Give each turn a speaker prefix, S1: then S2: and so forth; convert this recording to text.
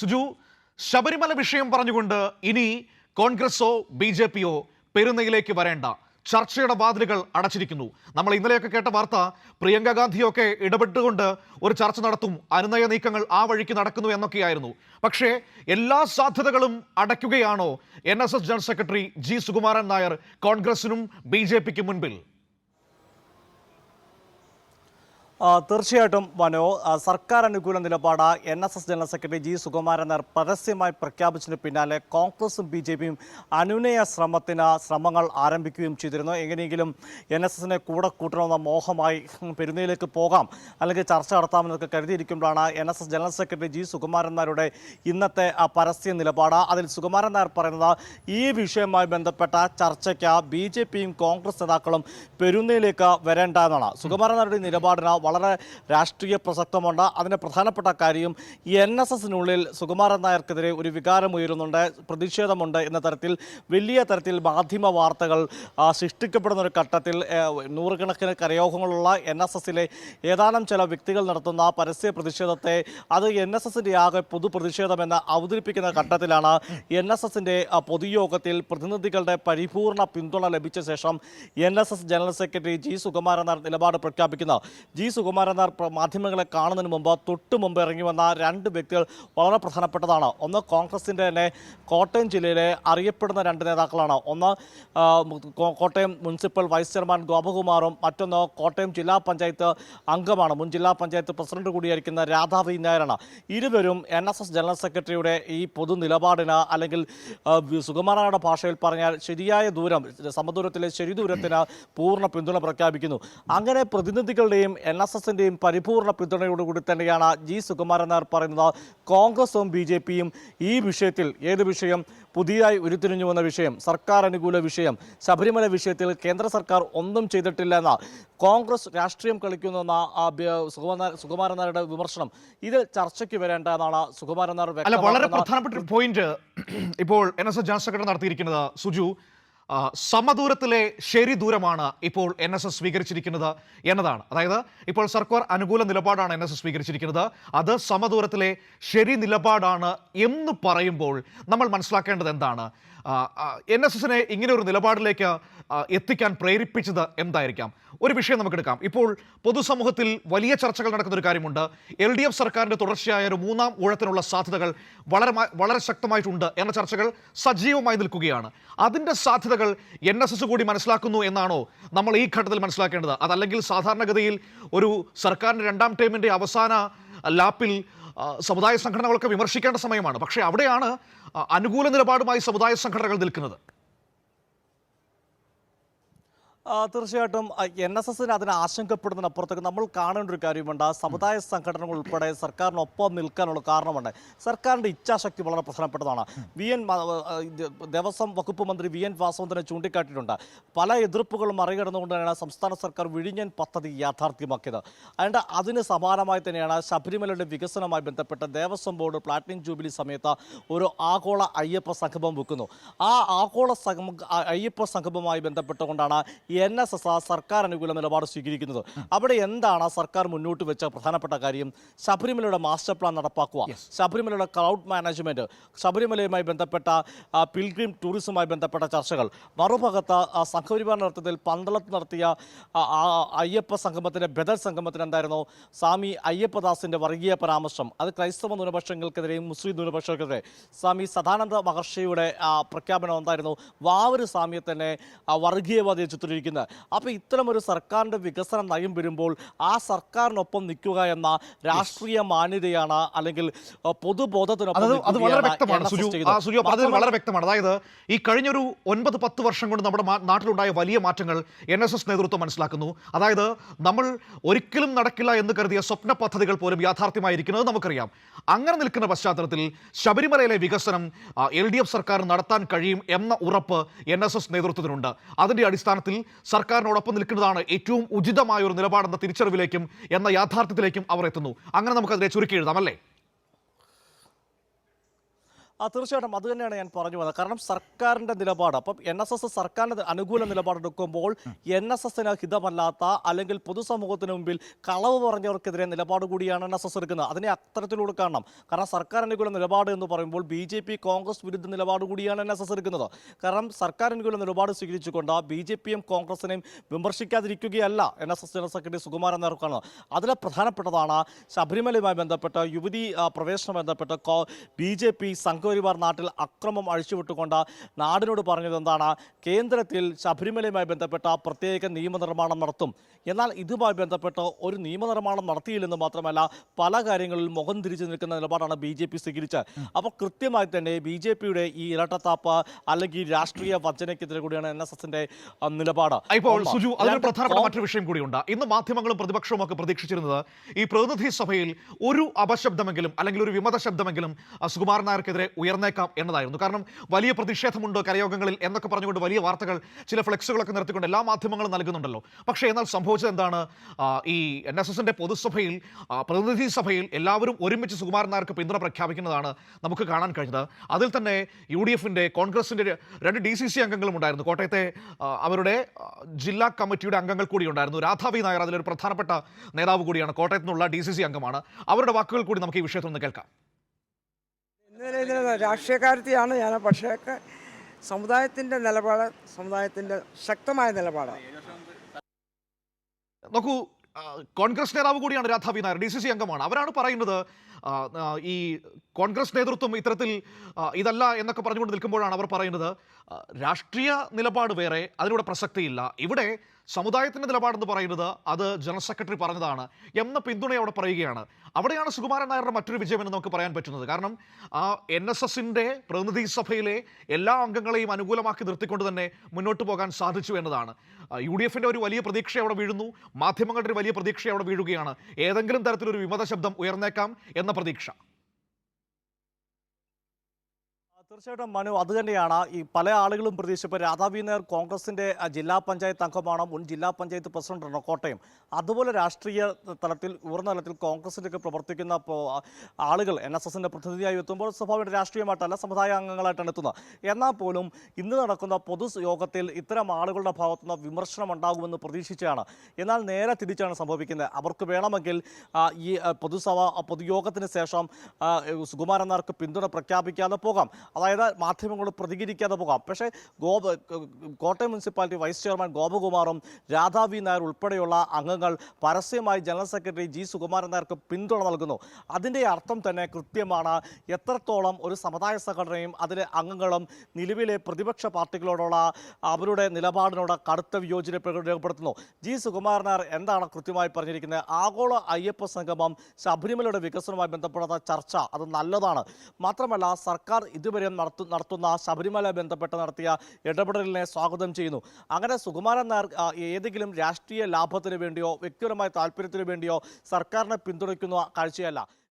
S1: സുജു ശബരിമല വിഷയം പറഞ്ഞുകൊണ്ട് ഇനി കോൺഗ്രസോ ബി ജെ പിയോ പെരുന്നയിലേക്ക് വരേണ്ട. ചർച്ചയുടെ വാതിലുകൾ അടച്ചിരിക്കുന്നു. നമ്മൾ ഇന്നലെയൊക്കെ കേട്ട വാർത്ത പ്രിയങ്ക ഗാന്ധിയൊക്കെ ഇടപെട്ടുകൊണ്ട് ഒരു ചർച്ച നടത്തും. അനുനയ നീക്കങ്ങൾ ആ വഴിക്ക് നടക്കുന്നു എന്നൊക്കെയായിരുന്നു. പക്ഷേ എല്ലാ സാധ്യതകളും അടയ്ക്കുകയാണോ N general secretary G Sukumaran Nair കോൺഗ്രസിനും ബി മുൻപിൽ
S2: ആ, തീർച്ചയായിട്ടും മനോ സർക്കാർ അനുകൂല നിലപാട് N S S general secretary G Sukumaran Nair പരസ്യമായി പ്രഖ്യാപിച്ചതിന് പിന്നാലെ കോൺഗ്രസും ബി ജെ പിയും അനുനയ ശ്രമത്തിന് ശ്രമങ്ങൾ ആരംഭിക്കുകയും ചെയ്തിരുന്നു. എങ്ങനെയെങ്കിലും എൻ എസ് എസിനെ കൂടെ കൂട്ടണമെന്ന മോഹമായി പെരുന്നയിലേക്ക് പോകാം അല്ലെങ്കിൽ ചർച്ച നടത്താമെന്നൊക്കെ കരുതിയിരിക്കുമ്പോഴാണ് N S S general secretary G Sukumaran നായരുടെ ഇന്നത്തെ പരസ്യ നിലപാട്. അതിൽ സുകുമാരൻ നായർ പറയുന്നത് ഈ വിഷയവുമായി ബന്ധപ്പെട്ട ചർച്ചയ്ക്ക് ബി ജെ പിയും കോൺഗ്രസ് നേതാക്കളും പെരുന്നയിലേക്ക് വരേണ്ട എന്നാണ് സുകുമാരൻ നായരുടെ നിലപാടിന് വളരെ രാഷ്ട്രീയ പ്രസക്തമുണ്ട്. അതിന് പ്രധാനപ്പെട്ട കാര്യം ഈ എൻ എസ് എസിനുള്ളിൽ സുകുമാരൻ നായർക്കെതിരെ ഒരു വികാരം ഉയരുന്നുണ്ട് പ്രതിഷേധമുണ്ട് എന്ന തരത്തിൽ വലിയ തരത്തിൽ മാധ്യമ വാർത്തകൾ സൃഷ്ടിക്കപ്പെടുന്ന ഒരു ഘട്ടത്തിൽ നൂറുകണക്കിന് കരയോഗങ്ങളുള്ള എൻ എസ് എസിലെ ഏതാനും ചില വ്യക്തികൾ നടത്തുന്ന പരസ്യ പ്രതിഷേധത്തെ അത് എൻ എസ് എസിന്റെ ആകെ പൊതു പ്രതിഷേധമെന്ന് അവതരിപ്പിക്കുന്ന ഘട്ടത്തിലാണ് എൻ എസ് എസിന്റെ പൊതുയോഗത്തിൽ പ്രതിനിധികളുടെ പരിപൂർണ പിന്തുണ ലഭിച്ച ശേഷം N S S general secretary G Sukumaran നിലപാട് പ്രഖ്യാപിക്കുന്നത്. ജി സുകുമാരൻ നായർ മാധ്യമങ്ങളെ കാണുന്നതിന് മുമ്പ് തൊട്ട് മുമ്പ് ഇറങ്ങി വന്ന രണ്ട് വ്യക്തികൾ വളരെ പ്രധാനപ്പെട്ടതാണ്. ഒന്ന് കോൺഗ്രസിന്റെ തന്നെ കോട്ടയം ജില്ലയിലെ അറിയപ്പെടുന്ന രണ്ട് നേതാക്കളാണ്. ഒന്ന് കോട്ടയം മുനിസിപ്പൽ വൈസ് ചെയർമാൻ ഗോപകുമാറും മറ്റൊന്ന് കോട്ടയം ജില്ലാ പഞ്ചായത്ത് അംഗമാണ്. മുൻ ജില്ലാ പഞ്ചായത്ത് പ്രസിഡന്റ് കൂടിയായിരിക്കുന്ന രാധാവി നായരാണ്. ഇരുവരും എൻ എസ് എസ് ജനറൽ സെക്രട്ടറിയുടെ ഈ പൊതു നിലപാടിന് അല്ലെങ്കിൽ സുകുമാരനായുടെ ഭാഷയിൽ പറഞ്ഞാൽ ശരിയായ ദൂരം സമദൂരത്തിലെ ശരി ദൂരത്തിന് പൂർണ പിന്തുണ പ്രഖ്യാപിക്കുന്നു. അങ്ങനെ പ്രതിനിധികളുടെയും എൻ എസ് എസിന്റെയും പരിപൂർണ പിന്തുണയോടുകൂടി തന്നെയാണ് ജി സുകുമാരൻ നായർ പറയുന്നത്. കോൺഗ്രസും ബി ജെ പിയും ഈ വിഷയത്തിൽ ഏത് വിഷയം? പുതിയതായി ഉരുത്തിരിഞ്ഞു വന്ന വിഷയം സർക്കാർ അനുകൂല വിഷയം ശബരിമല വിഷയത്തിൽ കേന്ദ്ര സർക്കാർ ഒന്നും ചെയ്തിട്ടില്ല ചെയ്തിട്ടില്ലെന്ന കോൺഗ്രസ് രാഷ്ട്രീയം കളിക്കുന്നെന്ന സുകുമാരൻ നായരുടെ വിമർശനം ഇത് ചർച്ചയ്ക്ക് വരേണ്ട എന്നാണ് സുകുമാരൻ നായർ
S1: വളരെ പ്രധാനപ്പെട്ട ഒരു പോയിന്റ് ഇപ്പോൾ N S S general secretary നടത്തിയിരിക്കുന്നത്. സുജു സമദൂരത്തിലെ ശരി ദൂരമാണ് ഇപ്പോൾ എൻ എസ് എസ് സ്വീകരിച്ചിരിക്കുന്നത് എന്നതാണ്. അതായത് ഇപ്പോൾ സർക്കാർ അനുകൂല നിലപാടാണ് എൻ എസ് എസ് സ്വീകരിച്ചിരിക്കുന്നത്. അത് സമദൂരത്തിലെ ശരി നിലപാടാണ് എന്ന് പറയുമ്പോൾ നമ്മൾ മനസ്സിലാക്കേണ്ടത് എന്താണ്? എൻ എസ് എസിനെ ഇങ്ങനെ ഒരു നിലപാടിലേക്ക് എത്തിക്കാൻ പ്രേരിപ്പിച്ചത് എന്തായിരിക്കാം? ഒരു വിഷയം നമുക്കെടുക്കാം. ഇപ്പോൾ പൊതുസമൂഹത്തിൽ വലിയ ചർച്ചകൾ നടക്കുന്ന ഒരു കാര്യമുണ്ട്. എൽ ഡി എഫ് സർക്കാരിന്റെ തുടർച്ചയായ ഒരു മൂന്നാം ഊഴത്തിനുള്ള സാധ്യതകൾ വളരെ വളരെ ശക്തമായിട്ടുണ്ട് എന്ന ചർച്ചകൾ സജീവമായി നിൽക്കുകയാണ്. അതിന്റെ സാധ്യതകൾ എൻ എസ് എസ് കൂടി മനസ്സിലാക്കുന്നു എന്നാണോ നമ്മൾ ഈ ഘട്ടത്തിൽ മനസ്സിലാക്കേണ്ടത്? അതല്ലെങ്കിൽ സാധാരണഗതിയിൽ ഒരു സർക്കാരിന്റെ രണ്ടാം ടേമിന്റെ അവസാന ലാപ്പിൽ സമുദായ സംഘടനകളൊക്കെ വിമർശിക്കേണ്ട സമയമാണ്. പക്ഷേ അവിടെയാണ് അനുകൂല നിലപാടുമായി സമുദായ സംഘടനകൾ നിൽക്കുന്നത്.
S2: തീർച്ചയായിട്ടും എൻ എസ് എസിന് അതിനെ ആശങ്കപ്പെടുന്നതിനപ്പുറത്തേക്ക് നമ്മൾ കാണേണ്ട ഒരു കാര്യമുണ്ട്. ആ സമുദായ സംഘടനകൾ ഉൾപ്പെടെ സർക്കാരിനൊപ്പം നിൽക്കാനുള്ള കാരണമുണ്ട്. സർക്കാരിന്റെ ഇച്ഛാശക്തി വളരെ പ്രധാനപ്പെട്ടതാണ്. വി എൻ ദേവസ്വം വകുപ്പ് മന്ത്രി വി എൻ വാസവന്ദനെ ചൂണ്ടിക്കാട്ടിയിട്ടുണ്ട്. പല എതിർപ്പുകളും മറികടന്നുകൊണ്ട് തന്നെയാണ് സംസ്ഥാന സർക്കാർ വിഴിഞ്ഞൻ പദ്ധതി യാഥാർത്ഥ്യമാക്കിയത്. അതുകൊണ്ട് അതിന് സമാനമായി തന്നെയാണ് ശബരിമലയുടെ വികസനവുമായി ബന്ധപ്പെട്ട് ദേവസ്വം ബോർഡ് പ്ലാറ്റിനം ജൂബിലി സമയത്ത് ഒരു ആഗോള അയ്യപ്പ സംഗമം വെക്കുന്നു. ആ ആഗോള അയ്യപ്പ സംഗമവുമായി ബന്ധപ്പെട്ടുകൊണ്ടാണ് എൻ എസ് എസ് ആ സർക്കാർ അനുകൂല നിലപാട് സ്വീകരിക്കുന്നത്. അവിടെ എന്താണ് ആ സർക്കാർ മുന്നോട്ട് വെച്ച പ്രധാനപ്പെട്ട കാര്യം? ശബരിമലയുടെ മാസ്റ്റർ പ്ലാൻ നടപ്പാക്കുക. ശബരിമലയുടെ ക്രൗഡ് മാനേജ്മെന്റ് ശബരിമലയുമായി ബന്ധപ്പെട്ട പിൽഗ്രിം ടൂറിസവുമായി ബന്ധപ്പെട്ട ചർച്ചകൾ. മറുഭാഗത്ത് ആ, സംഘപരിവാർ നടത്തത്തിൽ പന്തളത്ത് നടത്തിയ അയ്യപ്പ സംഗമത്തിന്റെ ബദൽ സംഗമത്തിന് എന്തായിരുന്നു? സ്വാമി അയ്യപ്പദാസിന്റെ വർഗീയ പരാമർശം. അത് ക്രൈസ്തവ ന്യൂനപക്ഷങ്ങൾക്കെതിരെയും മുസ്ലിം ന്യൂനപക്ഷങ്ങൾക്കെതിരെ. സ്വാമി സദാനന്ദ മഹർഷിയുടെ പ്രഖ്യാപനം എന്തായിരുന്നു? വാവര് സ്വാമിയെ തന്നെ വർഗീയവാദിയെ വർഗീയവാദിയെ ചിത്രീകരിക്കുന്നത് അപ്പോൾ ഇത്തരമൊരു സർക്കാരിന്റെ വികസന നയം വരുമ്പോൾ ആ സർക്കാരിനൊപ്പം നിൽക്കുക എന്ന രാഷ്ട്രീയ മാന്യതയാണ് അല്ലെങ്കിൽ പൊതുബോധത്തിനൊപ്പം
S1: അത് വളരെ വ്യക്തമാണ്. സുജു വളരെ വ്യക്തമാണ്. അതായത് ഈ കഴിഞ്ഞൊരു ഒൻപത് പത്ത് വർഷം കൊണ്ട് നമ്മുടെ നാട്ടിലുണ്ടായ വലിയ മാറ്റങ്ങൾ എൻ എസ് എസ് നേതൃത്വം മനസ്സിലാക്കുന്നു. അതായത് നമ്മൾ ഒരിക്കലും നടക്കില്ല എന്ന് കരുതിയ സ്വപ്ന പദ്ധതികൾ പോലും യാഥാർത്ഥ്യമായിരിക്കുന്നത് നമുക്കറിയാം. അങ്ങനെ നിൽക്കുന്ന പശ്ചാത്തലത്തിൽ ശബരിമലയിലെ വികസനം എൽ ഡി എഫ് സർക്കാർ നടത്താൻ കഴിയും എന്ന ഉറപ്പ് എൻ എസ് എസ് നേതൃത്വത്തിനുണ്ട്. അതിന്റെ അടിസ്ഥാനത്തിൽ സർക്കാരിനോടൊപ്പം നിൽക്കുന്നതാണ് ഏറ്റവും ഉചിതമായ ഒരു നിലപാടെന്ന തിരിച്ചറിവിലേക്കും എന്ന യാഥാർത്ഥ്യത്തിലേക്കും അവർ എത്തുന്നു. അങ്ങനെ നമുക്കതിനെ ചുരുക്കി എഴുതാം അല്ലേ?
S2: ആ തീർച്ചയായിട്ടും അത് തന്നെയാണ് ഞാൻ പറഞ്ഞു വന്നത് കാരണം സർക്കാരിന്റെ നിലപാട് അപ്പം എൻ എസ് എസ് സർക്കാരിന്റെ അനുകൂല നിലപാടെടുക്കുമ്പോൾ എൻ എസ് എസിന് ഹിതമല്ലാത്ത അല്ലെങ്കിൽ പൊതുസമൂഹത്തിന് മുമ്പിൽ കളവ് പറഞ്ഞവർക്കെതിരെ നിലപാട് കൂടിയാണ് എൻ എസ് എസ് എടുക്കുന്നത്. അതിനെ അത്തരത്തിലൂടെ കാണണം. കാരണം സർക്കാർ അനുകൂല നിലപാട് എന്ന് പറയുമ്പോൾ ബി ജെ പി കോൺഗ്രസ് വിരുദ്ധ നിലപാട് കൂടിയാണ് എൻ എസ് എസ് എടുക്കുന്നത്. കാരണം സർക്കാർ അനുകൂല നിലപാട് സ്വീകരിച്ചുകൊണ്ട് ബി ജെ പിയും കോൺഗ്രസിനെയും വിമർശിക്കാതിരിക്കുകയല്ല N S S general secretary Sukumaran നേർക്കാണ് അതിലെ പ്രധാനപ്പെട്ടതാണ് ശബരിമലയുമായി ബന്ധപ്പെട്ട് യുവതി പ്രവേശനം ബന്ധപ്പെട്ട് ബി ജെ പി സംഘപരിവാർ നാട്ടിൽ അക്രമം അഴിച്ചുവിട്ടുകൊണ്ട് നാടിനോട് പറഞ്ഞത് എന്താണ്? കേന്ദ്രത്തിൽ ശബരിമലയുമായി ബന്ധപ്പെട്ട പ്രത്യേക നിയമനിർമ്മാണം നടത്തും. എന്നാൽ ഇതുമായി ബന്ധപ്പെട്ട് ഒരു നിയമനിർമ്മാണം നടത്തിയില്ലെന്ന് മാത്രമല്ല പല കാര്യങ്ങളിൽ മുഖം തിരിച്ചു നിൽക്കുന്ന നിലപാടാണ് ബി ജെ പി സ്വീകരിച്ചത്. അപ്പോൾ കൃത്യമായി തന്നെ ബി ജെ പിയുടെ ഈ ഇരട്ടത്താപ്പ് അല്ലെങ്കിൽ രാഷ്ട്രീയ വഞ്ചനയ്ക്കെതിരെ കൂടിയാണ് എൻ എസ് എസിന്റെ നിലപാട്.
S1: ഇപ്പോൾ സുജു അതിന് പ്രധാനപ്പെട്ട മറ്റൊരു വിഷയം കൂടിയുണ്ട്. ഇന്ന് മാധ്യമങ്ങളും പ്രതിപക്ഷവും ഒക്കെ പ്രതീക്ഷിച്ചിരുന്നത് ഈ പ്രതിനിധി സഭയിൽ ഒരു അപശബ്ദമെങ്കിലും അല്ലെങ്കിൽ ഒരു വിമത ശബ്ദമെങ്കിലും സുകുമാരൻ നായർക്കെതിരെ ഉയർന്നേക്കാം എന്നതായിരുന്നു. കാരണം വലിയ പ്രതിഷേധമുണ്ട് കരയോഗങ്ങളിൽ എന്നൊക്കെ പറഞ്ഞുകൊണ്ട് വലിയ വാർത്തകൾ ചില ഫ്ലെക്സുകളൊക്കെ നിർത്തിക്കൊണ്ട് എല്ലാ മാധ്യമങ്ങളും നൽകുന്നുണ്ടല്ലോ. പക്ഷേ എന്നാൽ സംഭവിച്ചത് എന്താണ് ഈ എൻ എസ് എസിന്റെ പൊതുസഭയിൽ പ്രതിനിധി സഭയിൽ എല്ലാവരും ഒരുമിച്ച് സുകുമാരൻ നായർക്ക് പിന്തുണ പ്രഖ്യാപിക്കുന്നതാണ് നമുക്ക് കാണാൻ കഴിഞ്ഞത്. അതിൽ തന്നെ യു ഡി എഫിന്റെ കോൺഗ്രസിന്റെ രണ്ട് ഡി സി സി അംഗങ്ങളും ഉണ്ടായിരുന്നു. കോട്ടയത്തെ അവരുടെ ജില്ലാ കമ്മിറ്റിയുടെ അംഗങ്ങൾ കൂടി ഉണ്ടായിരുന്നു. രാധാവി നായർ അതിലൊരു പ്രധാനപ്പെട്ട നേതാവ് കൂടിയാണ്. കോട്ടയത്തു നിന്നുള്ള ഡി സി സി അംഗമാണ്. അവരുടെ വാക്കുകൾ കൂടി നമുക്ക് ഈ വിഷയത്തിൽ നിന്ന് കേൾക്കാം
S3: രാഷ്ട്രീയക്കാരത്തെയാണ് ഞാൻ പക്ഷേ സമുദായത്തിന്റെ നിലപാട് സമുദായത്തിന്റെ ശക്തമായ നിലപാടാണ്.
S1: നോക്കൂ കോൺഗ്രസ് നേതാവ് കൂടിയാണ് Radhavi Nair D C C അംഗമാണ്. അവരാണ് പറയുന്നത് ഈ കോൺഗ്രസ് നേതൃത്വം ഇത്തരത്തിൽ ഇതല്ല എന്നൊക്കെ പറഞ്ഞുകൊണ്ട് നിൽക്കുമ്പോഴാണ് അവർ പറയുന്നത് രാഷ്ട്രീയ നിലപാട് വേറെ അതിലൂടെ പ്രസക്തിയില്ല. ഇവിടെ സമുദായത്തിന്റെ നിലപാടെന്ന് പറയുന്നത് അത് ജനറൽ സെക്രട്ടറി പറഞ്ഞതാണ് എന്ന പിന്തുണയോടെ പറയുകയാണ്. അവിടെയാണ് സുകുമാരൻ നായരുടെ മറ്റൊരു വിജയം എന്ന് നമുക്ക് പറയാൻ പറ്റുന്നത്. കാരണം ആ എൻ എസ് എസിന്റെ പ്രതിനിധി സഭയിലെ എല്ലാ അംഗങ്ങളെയും അനുകൂലമാക്കി നിർത്തിക്കൊണ്ട് തന്നെ മുന്നോട്ട് പോകാൻ സാധിച്ചു എന്നതാണ്. യു ഡി എഫിന്റെ ഒരു വലിയ പ്രതീക്ഷ അവിടെ വീഴുന്നു. മാധ്യമങ്ങളുടെ ഒരു വലിയ പ്രതീക്ഷ അവിടെ വീഴുകയാണ്. ഏതെങ്കിലും തരത്തിലൊരു വിമത ശബ്ദം ഉയർന്നേക്കാം എന്ന പ്രതീക്ഷ.
S2: തീർച്ചയായിട്ടും മനു അത് തന്നെയാണ്. ഈ പല ആളുകളും പ്രതീക്ഷിച്ചപ്പോൾ രാധാവി നായർ കോൺഗ്രസിന്റെ ആ, ജില്ലാ പഞ്ചായത്ത് അംഗമാണ് മുൻ ജില്ലാ പഞ്ചായത്ത് പ്രസിഡന്റാണ് കോട്ടയം. അതുപോലെ രാഷ്ട്രീയ തലത്തിൽ ഉയർന്ന തലത്തിൽ കോൺഗ്രസിലൊക്കെ പ്രവർത്തിക്കുന്ന ആളുകൾ എൻ എസ് എസിന്റെ പ്രതിനിധിയായി എത്തുമ്പോൾ സ്വാഭാവിക രാഷ്ട്രീയമായിട്ടല്ല സമുദായ അംഗങ്ങളായിട്ടാണ് എത്തുന്നത്. എന്നാൽ പോലും ഇന്ന് നടക്കുന്ന പൊതു യോഗത്തിൽ ഇത്തരം ആളുകളുടെ ഭാഗത്തുനിന്ന് വിമർശനം ഉണ്ടാകുമെന്ന് പ്രതീക്ഷിച്ചാണ്. എന്നാൽ നേരെ തിരിച്ചാണ് സംഭവിക്കുന്നത്. അവർക്ക് വേണമെങ്കിൽ ഈ പൊതുസഭ പൊതുയോഗത്തിന് ശേഷം സുകുമാരൻ നായർക്ക് പിന്തുണ പ്രഖ്യാപിക്കാതെ പോകാം. അതായത് മാധ്യമങ്ങൾ പ്രതികരിക്കാതെ പോകാം. പക്ഷേ ഗോപ കോട്ടയം മുനിസിപ്പാലിറ്റി വൈസ് ചെയർമാൻ ഗോപകുമാറും രാധാ വി നായർ ഉൾപ്പെടെയുള്ള അംഗങ്ങൾ പരസ്യമായി ജനറൽ സെക്രട്ടറി ജി സുകുമാരൻ നായർക്ക് പിന്തുണ നൽകുന്നു. അതിന്റെ അർത്ഥം തന്നെ കൃത്യമാണ്. എത്രത്തോളം ഒരു സമുദായ സംഘടനയും അതിലെ അംഗങ്ങളും നിലവിലെ പ്രതിപക്ഷ പാർട്ടികളോടുള്ള അവരുടെ നിലപാടിനോട് കടുത്ത വിയോജന രേഖപ്പെടുത്തുന്നു. ജി സുകുമാരൻ നായർ എന്താണ് കൃത്യമായി പറഞ്ഞിരിക്കുന്നത്? ആഗോള അയ്യപ്പ സംഗമം ശബരിമലയുടെ വികസനവുമായി ബന്ധപ്പെട്ട ചർച്ച. അത് നല്ലതാണ്. മാത്രമല്ല സർക്കാർ ഇതുവരെ നടത്തു നടത്തുന്ന ശബരിമല ബന്ധപ്പെട്ട് നടത്തിയ ഇടപെടലിനെ സ്വാഗതം ചെയ്യുന്നു. അങ്ങനെ സുകുമാരൻ നായർ ഏതെങ്കിലും രാഷ്ട്രീയ ലാഭത്തിന് വേണ്ടിയോ വ്യക്തിപരമായ താല്പര്യത്തിന് വേണ്ടിയോ സർക്കാരിനെ പിന്തുണയ്ക്കുന്ന കാഴ്ചയല്ല.